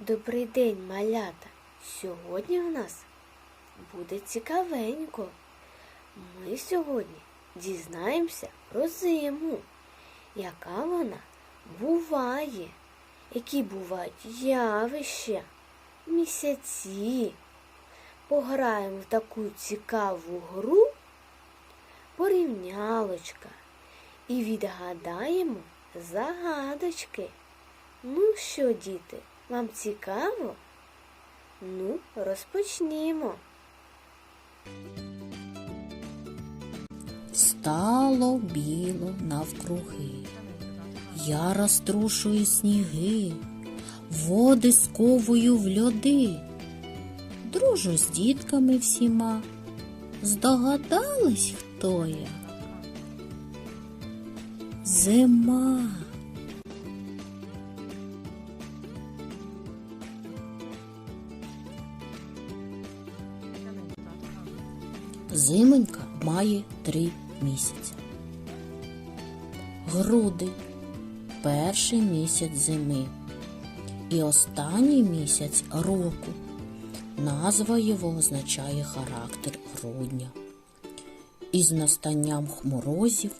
Добрий день, малята. Сьогодні в нас буде цікавенько. Ми сьогодні дізнаємося про зиму, яка вона буває, які бувають явища, місяці. Пограємо в таку цікаву гру порівнялочка і відгадаємо загадочки. Ну що, діти, вам цікаво? Ну, розпочнімо. Стало біло навкруги, я розтрушую сніги, води сковую в льоди, дружу з дітками всіма. Здогадались, хто я? Зима. Зимонька має три місяці. Грудень перший місяць зими і останній місяць року. Назва його означає характер грудня. Із настанням хморозів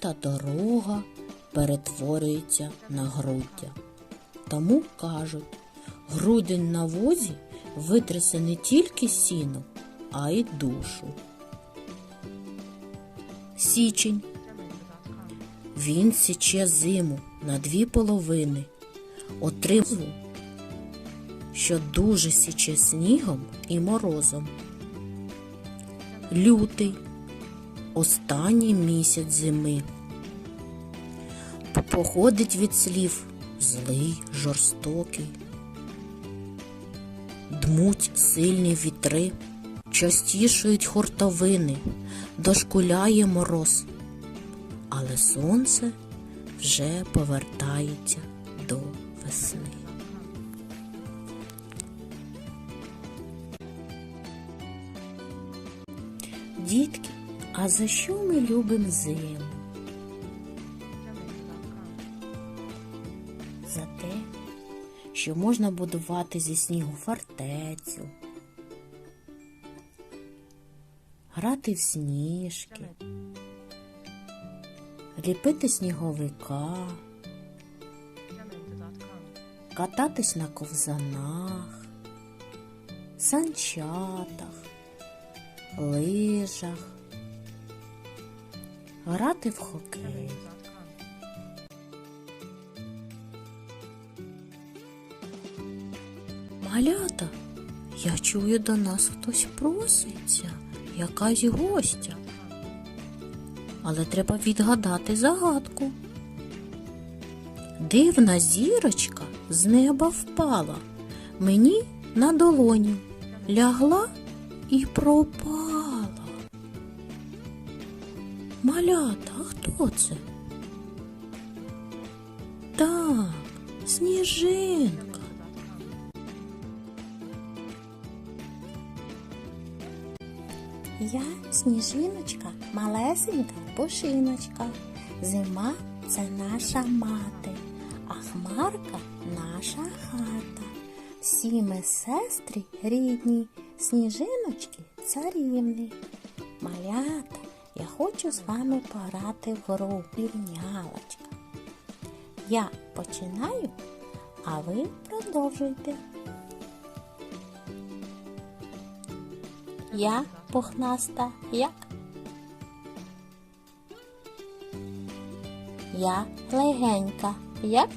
та дорога перетворюється на груддя. Тому кажуть, грудень на возі витрясе не тільки сіно, а й душу. Січень. Він січе зиму на дві половини, отримав, що дуже січе снігом і морозом. Лютий останній місяць зими. Походить від слів злий, жорстокий. Дмуть сильні вітри, частішують хуртовини, дошкуляє мороз, але сонце вже повертається до весни. Дітки, а за що ми любимо зиму? За те, що можна будувати зі снігу фортецю, грати в сніжки, ліпити сніговика, кататись на ковзанах, санчатах, лижах, грати в хокей. Малята, я чую до нас хтось проситься, якась гостя. Але треба відгадати загадку. Дивна зірочка з неба впала, мені на долоню лягла і пропала. Малята, а хто це? Так, сніжинка. Я сніжиночка, малесенька пушиночка. Зима це наша мати, а хмарка наша хата. Всі ми сестри рідні, сніжиночки царівні. Малята, я хочу з вами пограти в гру півнялочка. Я починаю, а ви продовжуйте. Я пухнаста як? Я легенька як?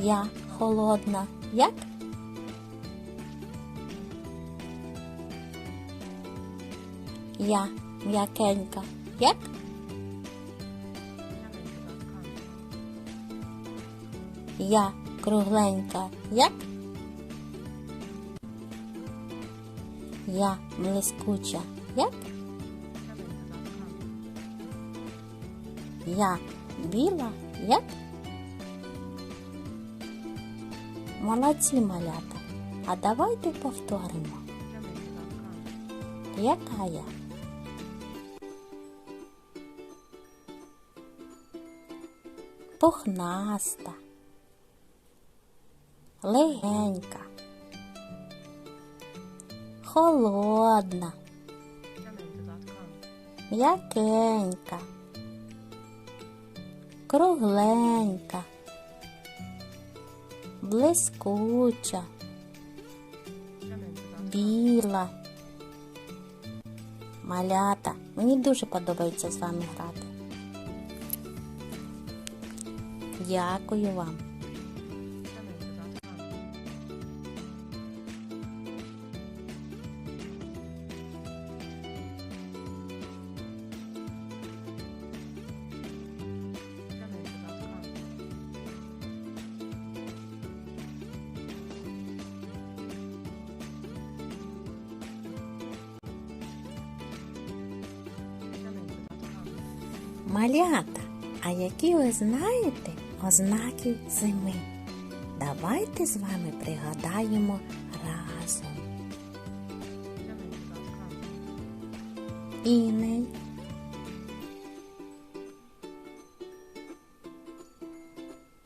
Я холодна як? Я м'якенька як? Я кругленька як? Я блискуча як? Я біла як? Молодці малята. А давайте повторимо. Яка я? пухнаста, легенька, холодна, м'якенька, кругленька, блискуча, біла. Малята, мені дуже подобається з вами грати. Дякую вам. Малята, а які ви знаєте ознаки зими? Давайте з вами пригадаємо разом. Іней.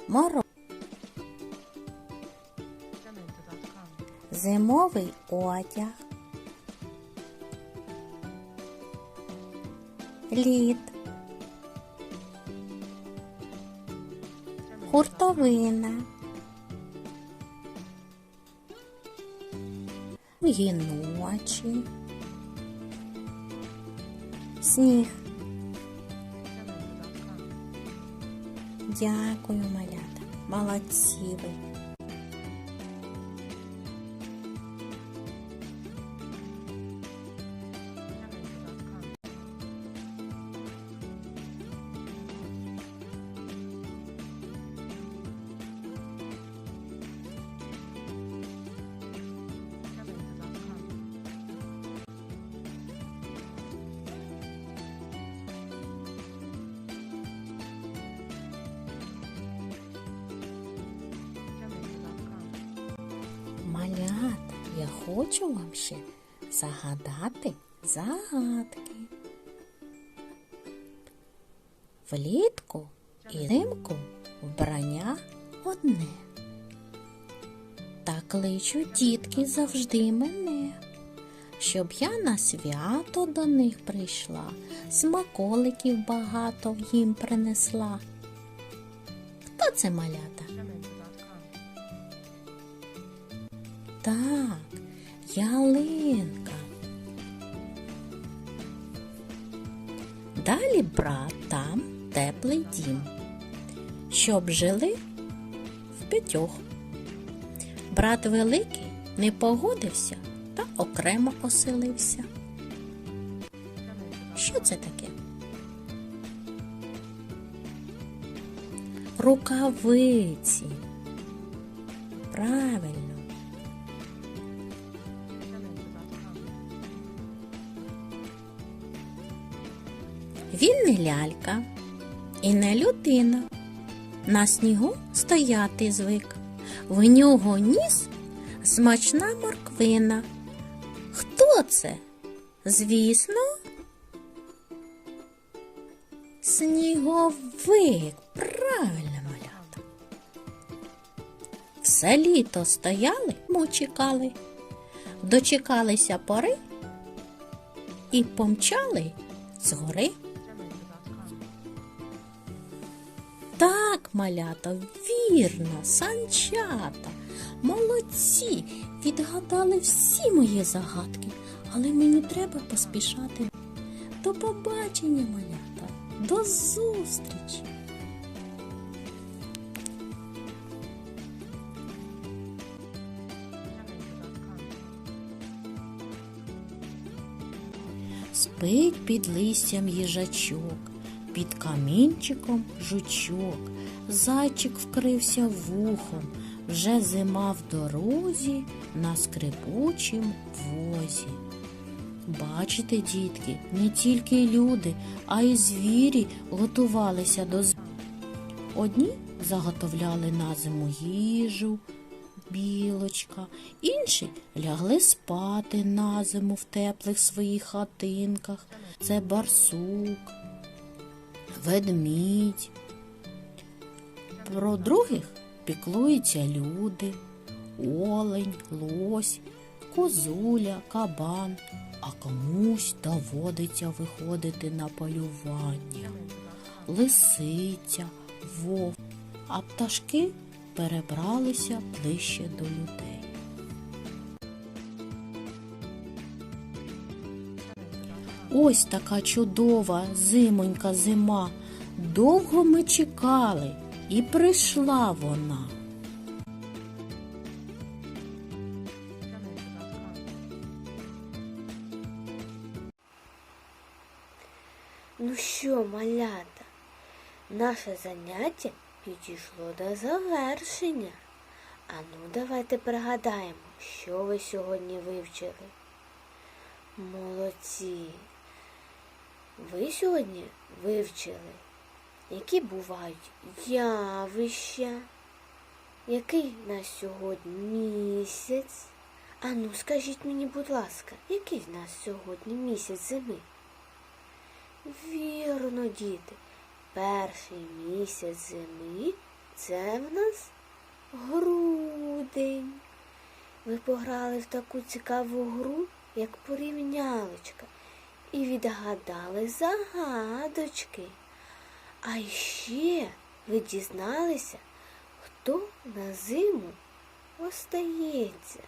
Мороз. Зимовий одяг. Лід. Хуртовина. Ночі. Сніг. Дякую, малята. Молодці ви. Хочу вам ще загадати загадки. Влітку і взимку вбрання одне. Та кличуть дітки завжди мене, щоб я на свято до них прийшла, смаколиків багато їм принесла. Хто це малята? Так, ялинка. Далі брат там теплий дім, щоб жили в п'ятьох. Брат великий не погодився та окремо оселився. Що це таке? Рукавиці. Правильно. Він не лялька і не людина. На снігу стояти звик. В нього ніс смачна морквина. Хто це? Звісно, сніговик. Правильно, малята. Все літо стояли, му чекали, дочекалися пори і помчали згори. Так, малята, вірно, санчата. Молодці, відгадали всі мої загадки, але мені треба поспішати. До побачення, малята, до зустрічі. Спить під листям їжачок, під камінчиком жучок, зайчик вкрився вухом, вже зима в дорозі на скрипучім возі. Бачите, дітки, не тільки люди, а й звірі готувалися до зими. Одні заготовляли на зиму їжу, білочка, інші лягли спати на зиму в теплих своїх хатинках. Це барсук, ведмідь, про других піклуються люди, олень, лось, козуля, кабан, а комусь доводиться виходити на полювання. Лисиця, вовк, а пташки перебралися ближче до людей. Ось така чудова зимонька зима. Довго ми чекали, і прийшла вона. Ну що, малята, наше заняття підійшло до завершення. А ну давайте пригадаємо, що ви сьогодні вивчили. Молодці. Ви сьогодні вивчили, які бувають явища, який на сьогодні місяць. А ну скажіть мені, будь ласка, який в нас сьогодні місяць зими? Вірно, діти. Перший місяць зими це в нас грудень. Ви пограли в таку цікаву гру, як порівнялочка, і відгадали загадочки. А ще ви дізналися, хто на зиму остається.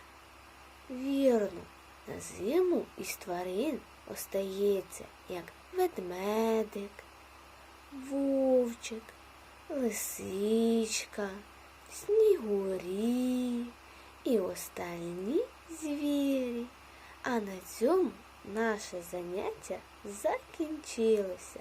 Вірно, на зиму із тварин остається, як ведмедик, вовчик, лисичка, снігурі і остальні звірі. А на цьому наше заняття закінчилося.